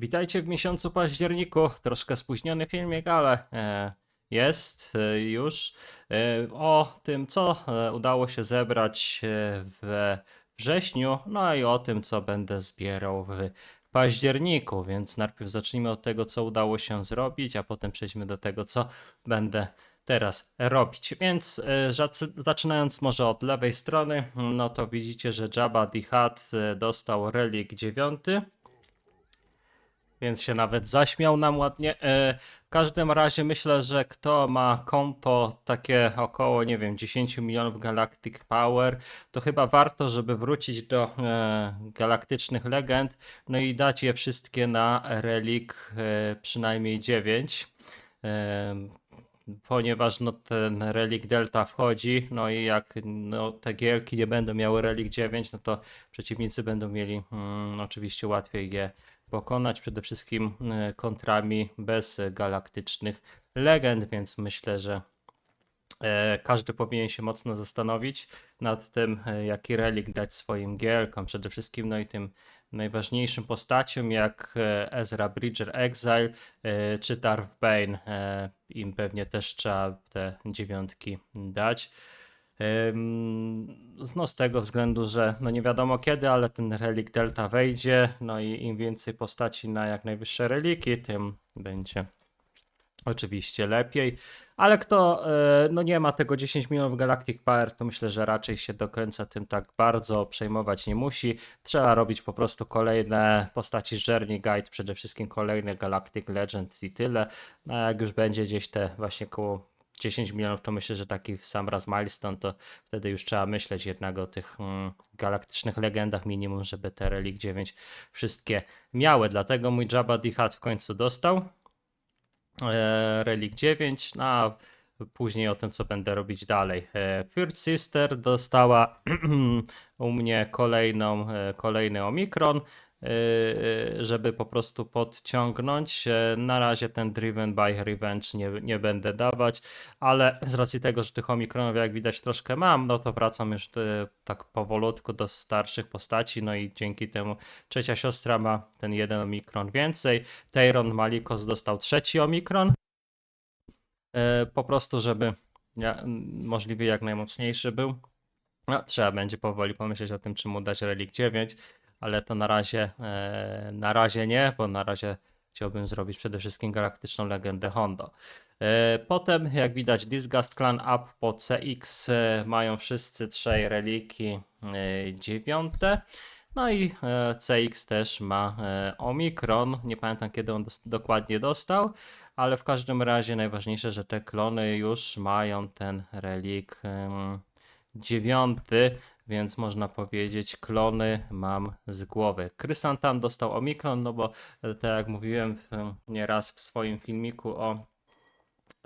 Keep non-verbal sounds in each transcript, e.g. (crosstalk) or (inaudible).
Witajcie w miesiącu październiku. Troszkę spóźniony filmik, ale e, jest e, już. E, o tym, co udało się zebrać w wrześniu, no i o tym, co będę zbierał w październiku. Więc najpierw zacznijmy od tego, co udało się zrobić, a potem przejdźmy do tego, co będę teraz robić. Więc zac- zaczynając może od lewej strony, no to widzicie, że Jabba e, dostał relik 9 więc się nawet zaśmiał nam ładnie. E, w każdym razie myślę, że kto ma konto takie około, nie wiem, 10 milionów Galactic Power, to chyba warto, żeby wrócić do e, galaktycznych legend, no i dać je wszystkie na relik e, przynajmniej 9. E, ponieważ no, ten relik Delta wchodzi, no i jak no, te gierki nie będą miały relik 9, no to przeciwnicy będą mieli mm, oczywiście łatwiej je pokonać, przede wszystkim e, kontrami bez galaktycznych legend, więc myślę, że e, każdy powinien się mocno zastanowić nad tym, e, jaki relik dać swoim gierkom, przede wszystkim no i tym najważniejszym postaciom jak Ezra Bridger Exile czy Darth Bane. Im pewnie też trzeba te dziewiątki dać. No z tego względu, że no nie wiadomo kiedy, ale ten relik Delta wejdzie, no i im więcej postaci na jak najwyższe reliki, tym będzie oczywiście lepiej. Ale kto e, no nie ma tego 10 milionów Galactic Power, to myślę, że raczej się do końca tym tak bardzo przejmować nie musi. Trzeba robić po prostu kolejne postaci z Journey Guide, przede wszystkim kolejne Galactic Legends i tyle. No jak już będzie gdzieś te właśnie koło 10 milionów, to myślę, że taki sam raz milestone, to wtedy już trzeba myśleć jednak o tych mm, galaktycznych legendach minimum, żeby te Relik 9 wszystkie miały. Dlatego mój Jabba Hutt w końcu dostał e, Relik 9, no a później o tym, co będę robić dalej. E, Sister dostała (clears throat) u mnie kolejną, e, kolejny Omikron, żeby po prostu podciągnąć. Na razie ten Driven by Revenge nie, nie będę dawać, ale z racji tego, że tych Omikronów jak widać troszkę mam, no to wracam już e, tak powolutku do starszych postaci, no i dzięki temu trzecia siostra ma ten jeden Omikron więcej. Teyron Malikos dostał trzeci Omikron, po prostu żeby możliwie jak najmocniejszy był. No, trzeba będzie powoli pomyśleć o tym, czy mu dać Relik 9, ale to na razie, e, na razie nie, bo na razie chciałbym zrobić przede wszystkim galaktyczną legendę Hondo. E, Potem, jak widać, Disgust Clan Up po CX e, mają wszyscy trzej reliki dziewiąte. No i CX też ma Omikron. Nie pamiętam kiedy on dokładnie dostał, ale w każdym razie najważniejsze, że te klony już mają ten relik dziewiąty, więc można powiedzieć, klony mam z głowy. Krysantan dostał Omikron, no bo e, tak jak mówiłem nieraz w swoim filmiku o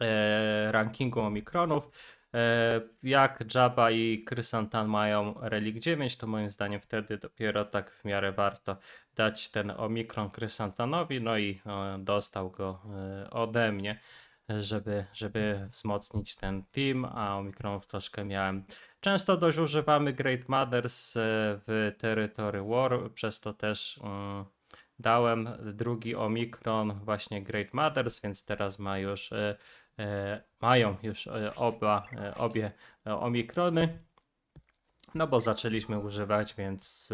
e, rankingu Omikronów, e, jak Jabba i Krysantan mają Relik 9, to moim zdaniem wtedy dopiero tak w miarę warto dać ten Omikron Krysantanowi, no i e, dostał go ode mnie, żeby, żeby wzmocnić ten team, a Omikronów troszkę miałem. Często dość używamy Great Mothers e, w Territory War, przez to też mm, dałem drugi Omikron właśnie Great Mothers, więc teraz ma już, e, e, mają już oba, obie Omikrony. No bo zaczęliśmy używać, więc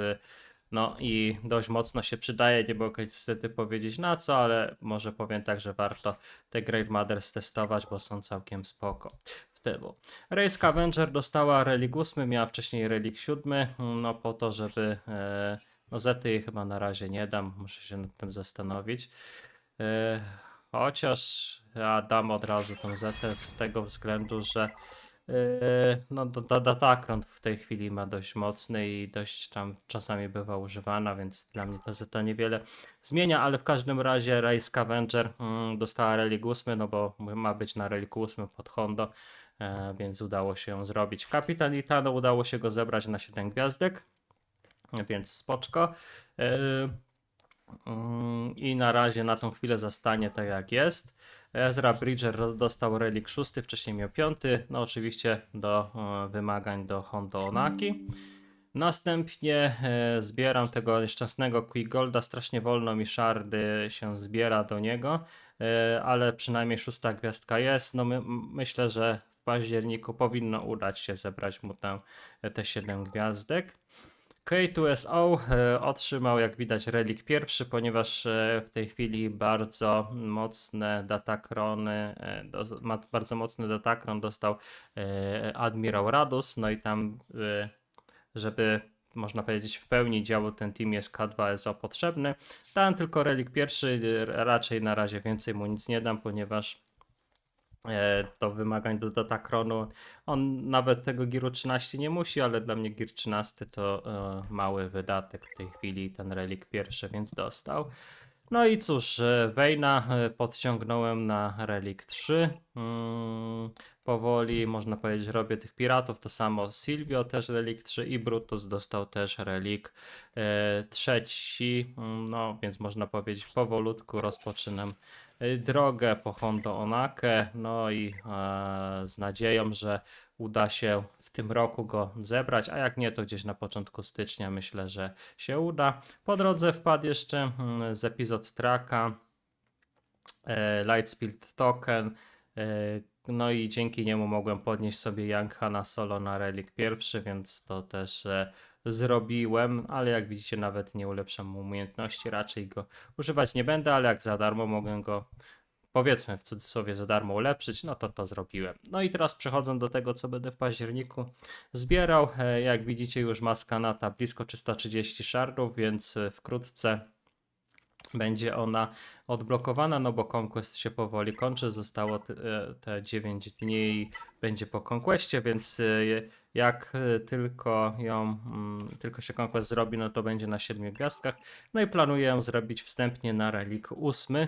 no i dość mocno się przydaje. Nie mogę niestety powiedzieć na co, ale może powiem tak, że warto te Great Mothers testować, bo są całkiem spoko w tyłu. Race Scavenger dostała Relik 8, miała wcześniej Relik 7, no po to, żeby e, no Zety jej chyba na razie nie dam, muszę się nad tym zastanowić. E, chociaż ja dam od razu tą Zetę z tego względu, że no da- da- Datacron w tej chwili ma dość mocny i dość tam czasami bywa używana, więc dla mnie ta Zeta niewiele zmienia, ale w każdym razie Ray Scavenger mm, dostała Relik 8, no bo ma być na Relik 8 pod Hondo, e, więc udało się ją zrobić. Kapitan Itano udało się go zebrać na 7 gwiazdek, więc spoczko. E, I na razie na tą chwilę zostanie tak jak jest. Ezra Bridger dostał relik 6, wcześniej miał 5. No oczywiście do e, wymagań do Hondo Onaki. Następnie e, zbieram tego nieszczęsnego Quick Golda. Strasznie wolno mi szardy się zbiera do niego, e, ale przynajmniej szósta gwiazdka jest. No my, myślę, że w październiku powinno udać się zebrać mu tę, te 7 gwiazdek. K2SO e, otrzymał, jak widać, relik pierwszy, ponieważ e, w tej chwili bardzo mocne datakrony, e, bardzo mocny datakron dostał admirał Radus, no i tam, żeby można powiedzieć w pełni działał ten team jest K2SO potrzebny. Dałem tylko relik pierwszy, raczej na razie więcej mu nic nie dam, ponieważ do wymagań do datakronu. On nawet tego Giru 13 nie musi, ale dla mnie Gir 13 to e, mały wydatek w tej chwili, ten relik pierwszy, więc dostał. No i cóż, e, Wejna e, podciągnąłem na relik 3. Mm, powoli, można powiedzieć, robię tych piratów. To samo Silvio też relik 3 i Brutus dostał też relik e, trzeci. Mm, No, więc można powiedzieć, powolutku rozpoczynam e, drogę po Hondo Onake. No i e, z nadzieją, że uda się w tym roku go zebrać, a jak nie, to gdzieś na początku stycznia myślę, że się uda. Po drodze wpadł jeszcze mm, z epizod tracka e, Lightspeed Token. E, no i dzięki niemu mogłem podnieść sobie Young na solo na relik pierwszy, więc to też e, zrobiłem, ale jak widzicie nawet nie ulepszam mu umiejętności, raczej go używać nie będę, ale jak za darmo mogę go powiedzmy w cudzysłowie za darmo ulepszyć, no to to zrobiłem. No i teraz przechodząc do tego, co będę w październiku zbierał. E, Jak widzicie już ma skanata blisko 330 shardów, więc e, wkrótce będzie ona odblokowana, no bo Conquest się powoli kończy, zostało te, e, te 9 dni i będzie po Conquestie, więc jak e, tylko ją, mm, tylko się Conquest zrobi, no to będzie na 7 gwiazdkach. No i planuję ją zrobić wstępnie na relik 8. Yy,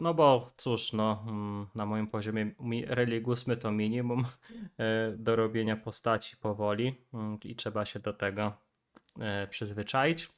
No bo cóż, no, mm, na moim poziomie mi- relik 8 to minimum e, do robienia postaci powoli mm, i trzeba się do tego przyzwyczaić.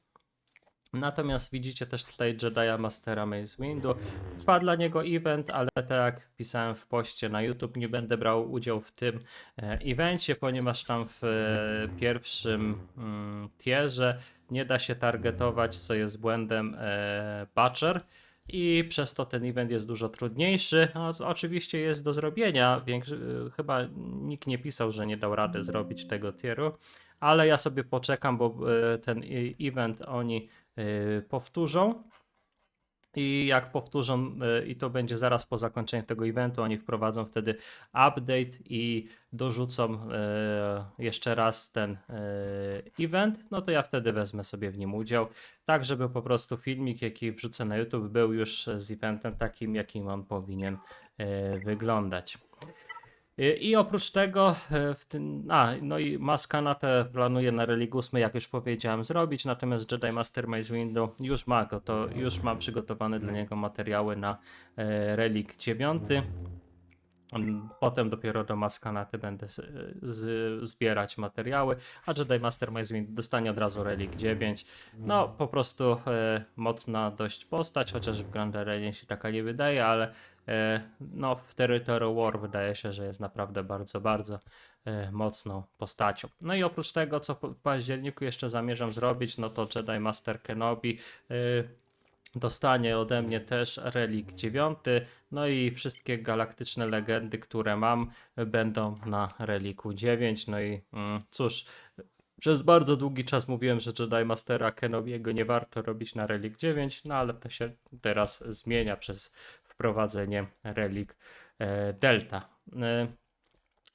Natomiast widzicie też tutaj Jedi'a Mastera Maze Windu. Trwa dla niego event, ale tak jak pisałem w poście na YouTube, nie będę brał udziału w tym e, evencie, ponieważ tam w e, pierwszym mm, tierze nie da się targetować, co jest błędem e, Butcher. I przez to ten event jest dużo trudniejszy. No, oczywiście jest do zrobienia. Większy, chyba nikt nie pisał, że nie dał rady zrobić tego tieru, ale ja sobie poczekam, bo ten event oni powtórzą. I jak powtórzą, e, i to będzie zaraz po zakończeniu tego eventu, oni wprowadzą wtedy update i dorzucą e, jeszcze raz ten event, no to ja wtedy wezmę sobie w nim udział, tak żeby po prostu filmik, jaki wrzucę na YouTube, był już z eventem takim, jakim on powinien wyglądać. Y, I oprócz tego e, w tym, a no i Maskanatę planuję na Relic 8, jak już powiedziałem, zrobić, natomiast Jedi Master Maze Windu już ma go, to już mam przygotowane dla niego materiały na e, Relic 9. Mm, Potem dopiero do Maskanaty będę z, z, zbierać materiały, a Jedi Master Maze dostanie od razu Relic 9. No, po prostu e, mocna dość postać, chociaż w Grand Arenie się taka nie wydaje, ale e, no, w Territory War wydaje się, że jest naprawdę bardzo, bardzo e, mocną postacią. No i oprócz tego, co w październiku jeszcze zamierzam zrobić, no to Jedi Master Kenobi e, dostanie ode mnie też relik 9, no i wszystkie galaktyczne legendy, które mam, będą na reliku 9. No i mm, cóż, przez bardzo długi czas mówiłem, że Jedi Mastera Kenobiego nie warto robić na relik 9, no ale to się teraz zmienia przez wprowadzenie relik e, Delta. E,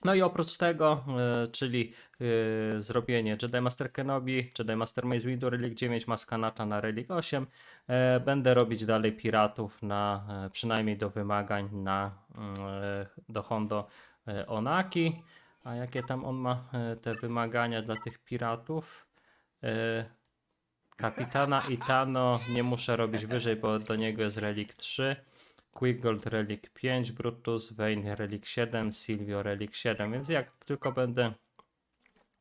no i oprócz tego, e, czyli e, zrobienie Jedi Master Kenobi, Jedi Master Maze Windu Relic 9, Maskanata na Relic 8, e, będę robić dalej piratów na, przynajmniej do wymagań na, do Hondo Onaki. A jakie tam on ma te wymagania dla tych piratów? Kapitana Itano nie muszę robić wyżej, bo do niego jest Relic 3. Quick Gold Relic 5, Brutus, Vayne Relic 7, Silvio Relic 7, więc jak tylko będę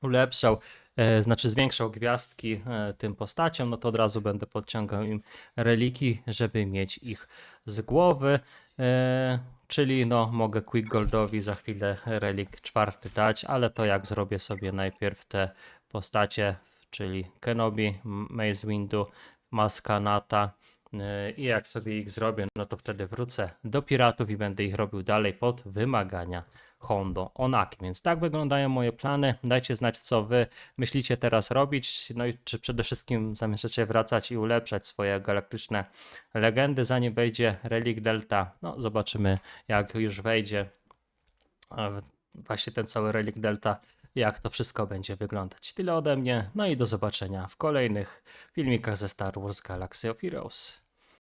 ulepszał, e, znaczy zwiększał gwiazdki e, tym postaciom, no to od razu będę podciągał im reliki, żeby mieć ich z głowy. E, Czyli no mogę Quick Goldowi za chwilę relik czwarty dać, ale to jak zrobię sobie najpierw te postacie, czyli Kenobi, M- Mace Windu, Maska Nata yy, i jak sobie ich zrobię, no to wtedy wrócę do piratów i będę ich robił dalej pod wymagania Hondo Onaki. Więc tak wyglądają moje plany. Dajcie znać, co wy myślicie teraz robić. No i czy przede wszystkim zamierzacie wracać i ulepszać swoje galaktyczne legendy, zanim wejdzie Relic Delta. No, zobaczymy, jak już wejdzie e, właśnie ten cały Relic Delta, jak to wszystko będzie wyglądać. Tyle ode mnie. No i do zobaczenia w kolejnych filmikach ze Star Wars Galaxy of Heroes.